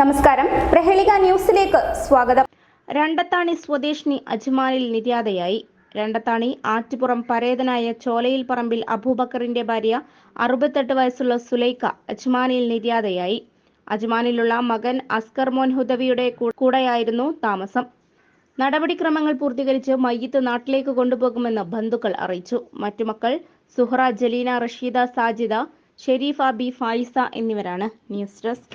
നമസ്കാരം. പ്രഹേളിക ന്യൂസിലേക്ക് സ്വാഗതം. രണ്ടത്താണി സ്വദേശിനി അജ്മാനിൽ നിര്യാതയായി. രണ്ടത്താണി ആറ്റുപുറം പരേതനായ ചോലയിൽ പറമ്പിൽ അബൂബക്കറിന്റെ ഭാര്യ അറുപത്തെട്ട് വയസ്സുള്ള സുലൈഖ അജ്മാനിൽ നിര്യാതയായി. അജ്മാനിലുള്ള മകൻ അസ്കർ മോൻ ഹുദവിയുടെ കൂടെയായിരുന്നു താമസം. നടപടിക്രമങ്ങൾ പൂർത്തീകരിച്ച് മയ്യത്ത് നാട്ടിലേക്ക് കൊണ്ടുപോകുമെന്ന് ബന്ധുക്കൾ അറിയിച്ചു. മറ്റു മക്കൾ സുഹറ ജലീന റഷീദ സാജിദ ഷെരീഫ ബി ഫായിസ എന്നിവരാണ്. News desk.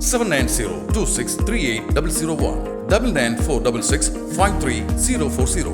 seven nine zero two six three eight double zero one double nine four double six five three zero four zero